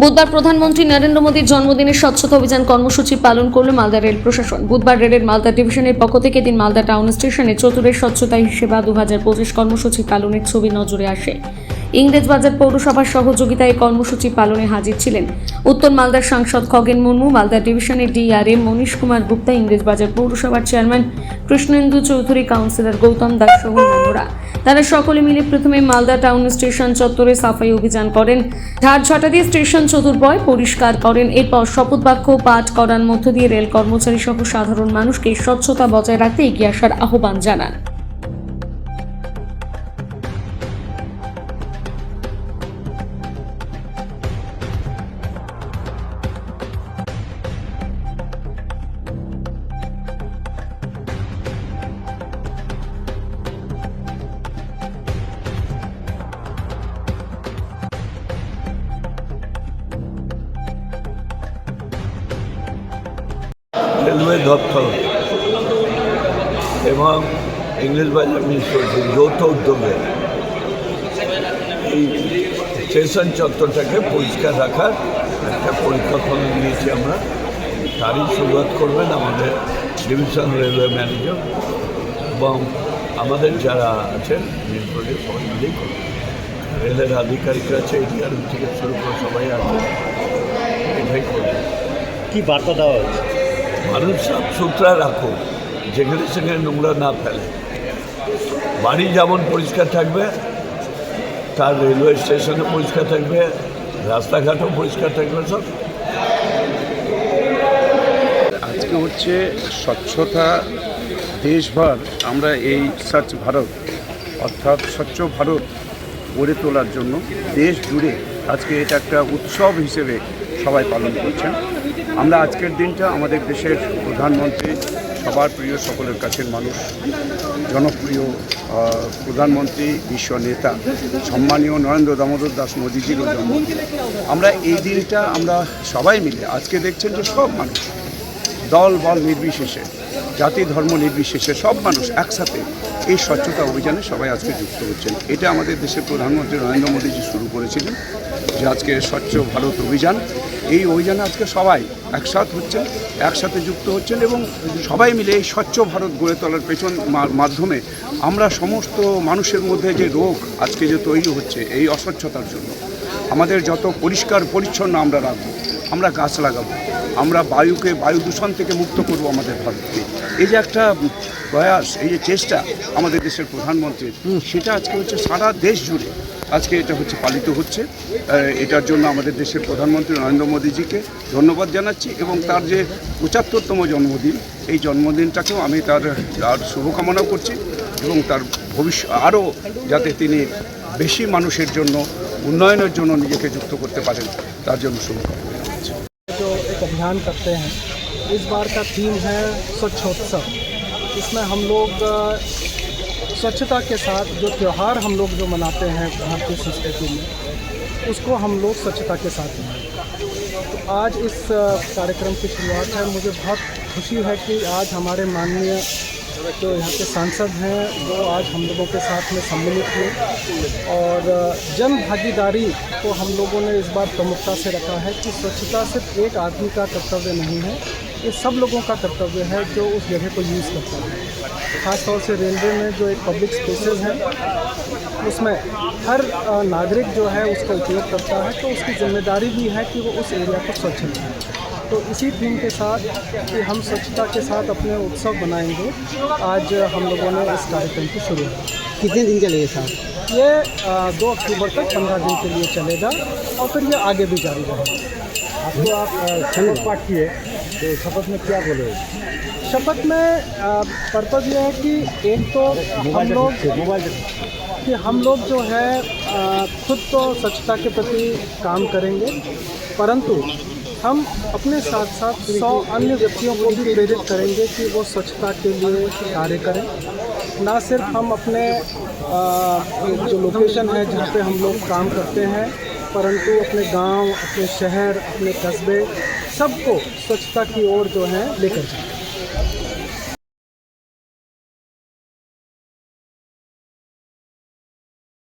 বুধবার প্রধানমন্ত্রী নরেন্দ্র মোদীর জন্মদিনের স্বচ্ছতা অভিযান কর্মসূচি পালন করল মালদা রেল প্রশাসন। বুধবার রেলের মালদা ডিভিশনের পক্ষ থেকে দিন মালদা টাউন স্টেশনে চতুরের স্বচ্ছতা হিসেবা দু হাজার পঁচিশ কর্মসূচি পালনের ছবি নজরে আসে। ইংরেজবাজার পৌরসভার সহযোগিতায় এই কর্মসূচি পালনে হাজির ছিলেন। উত্তর মালদার সাংসদ খগেন মুর্মু, মালদা ডিভিশনের ডিআরএম মনীশ কুমার গুপ্তা ইংরেজবাজার পৌরসভার চেয়ারম্যান কৃষ্ণেন্দু চৌধুরী, কাউন্সিলর গৌতম দাস সহ অন্যান্যরা তারা সকলে মিলে প্রথমে মালদা টাউন স্টেশন চত্বরে সাফাই অভিযান করেন। ঝাড়ঝাঁটা দিয়ে স্টেশন চতুর্পয় পরিষ্কার করেন। এরপর শপথ বাক্য পাঠ করার মধ্য দিয়ে রেল কর্মচারী সহ সাধারণ মানুষকে স্বচ্ছতা বজায় রাখতে এগিয়ে আসার আহ্বান জানান। রেলওয়ে দপ্তর এবং ইংলিশ বাজার মিউনিসিপ্যালিটির যৌথ উদ্যোগে। এই স্টেশন চত্বরটাকে পরিষ্কার রাখার একটা পরিকল্পনা নিয়েছি আমরা। তারই শুরুয়াত করবেন আমাদের ডিভিশন রেলওয়ে ম্যানেজার এবং আমাদের যারা আছেন মিউনিসিপ্যালিটি সবাই মিলেই করবেন রেলের আধিকারিকরা আছে এডিআর থেকে শুরু করে সবাই আছে। এটাই করবে। কি বার্তা দেওয়া হয়েছে? মানুষ সাফ সুতরা রাখো, যেখানে সেখানে নোংরা না ফেলে। বাড়ি যেমন পরিষ্কার থাকবে, তার রেলওয়ে স্টেশনও পরিষ্কার থাকবে, রাস্তাঘাটও পরিষ্কার থাকবে সব। আজকে হচ্ছে স্বচ্ছতা দেশভর আমরা এই স্বচ্ছ ভারত, অর্থাৎ স্বচ্ছ ভারত গড়ে তোলার জন্য দেশ জুড়ে আজকে এটা একটা উৎসব হিসেবে সবাই পালন করছেন। আমরা আজকের দিনটা আমাদের দেশের প্রধানমন্ত্রী, সবার প্রিয় সকলের কাছের মানুষ, জনপ্রিয় প্রধানমন্ত্রী, বিশ্ব নেতা, সম্মানীয় নরেন্দ্র দামোদর দাস মোদীজিরও জন্ম। আমরা এই দিনটা আমরা সবাই মিলে, আজকে দেখছেন যে সব মানুষ দল, বল নির্বিশেষে জাতি, ধর্ম, নির্বিশেষে সব মানুষ একসাথে এই স্বচ্ছতা অভিযানে সবাই আজকে যুক্ত হচ্ছেন। এটা আমাদের দেশের প্রধানমন্ত্রী নরেন্দ্র মোদীজি শুরু করেছিলেন, যে আজকে স্বচ্ছ ভারত অভিযান। এই অভিযানে আজকে সবাই একসাথ হচ্ছেন, একসাথে যুক্ত হচ্ছেন এবং সবাই মিলে এই স্বচ্ছ ভারত গড়ে তোলার পেছন মাধ্যমে আমরা সমস্ত মানুষের মধ্যে যে রোগ আজকে যে তৈরি হচ্ছে, এই অস্বচ্ছতার জন্য আমাদের যত পরিষ্কার পরিচ্ছন্ন আমরা রাখব, আমরা গাছ লাগাবো, আমরা বায়ুকে বায়ু দূষণ থেকে মুক্ত করব আমাদের ভারতকে। এই যে একটা প্রয়াস এই যে চেষ্টা আমাদের দেশের প্রধানমন্ত্রীর সেটা আজকে হচ্ছে সারা দেশ জুড়ে আজকে এটা হচ্ছে পালিত হচ্ছে। এটার জন্য আমাদের দেশের প্রধানমন্ত্রী নরেন্দ্র মোদীজিকে ধন্যবাদ জানাচ্ছি এবং তার যে পঁচাত্তরতম জন্মদিন এই জন্মদিনটাকেও আমি তার তার শুভকামনা করছি এবং তার ভবিষ্যৎ আরও যাতে তিনি বেশি মানুষের জন্য উন্নয়নের জন্য নিজেকে যুক্ত করতে পারেন তার জন্য শুভকামনা জানাচ্ছি। অভিযান করতে হ্যাঁ। इस बार का थीम है स्वच्छोत्सव। इसमें हम लोग स्वच्छता के साथ जो त्यौहार हम लोग जो मनाते हैं भारतीय संस्कृति में, उसको हम लोग स्वच्छता के साथ मनाते हैं। तो आज इस कार्यक्रम की शुरुआत है। मुझे बहुत खुशी है कि आज हमारे माननीय जो यहाँ के सांसद हैं, वो आज हम लोगों के साथ में सम्मिलित हुए और जन भागीदारी को हम लोगों ने इस बार प्रमुखता से रखा है कि स्वच्छता सिर्फ़ एक आदमी का कर्तव्य नहीं है ये सब लोगों का कर्तव्य है जो उस जगह को यूज़ करता है। खासतौर से रेलवे में जो एक पब्लिक स्पेसेस हैं उसमें हर नागरिक जो है उसका उपयोग करता है तो उसकी ज़िम्मेदारी भी है कि वो उस एरिया को स्वच्छ रखे। तो इसी थीम के साथ कि हम स्वच्छता के साथ अपने उत्सव बनाएँगे आज हम लोगों ने इस कार्यक्रम की शुरुआत की। कितने दिन चलेगा साहब ये अ, दो अक्टूबर तक पंद्रह दिन के लिए चलेगा और फिर ये आगे भी जारी रहेगा। आपको आप शपथ पाठ किए? तो शपथ में क्या बोले? शपथ में पर्पज़ ये है कि एक तो हम लोग कि हम लोग जो है खुद तो स्वच्छता के प्रति काम करेंगे परंतु हम अपने साथ साथ सौ अन्य व्यक्तियों को भी प्रेरित करेंगे कि वो स्वच्छता के लिए कार्य करें। ना सिर्फ़ हम अपने जो लोकेशन है जहाँ पे हम लोग काम करते हैं परंतु अपने गाँव, अपने शहर अपने कस्बे सबको स्वच्छता की ओर जो है लेकर जाएँ।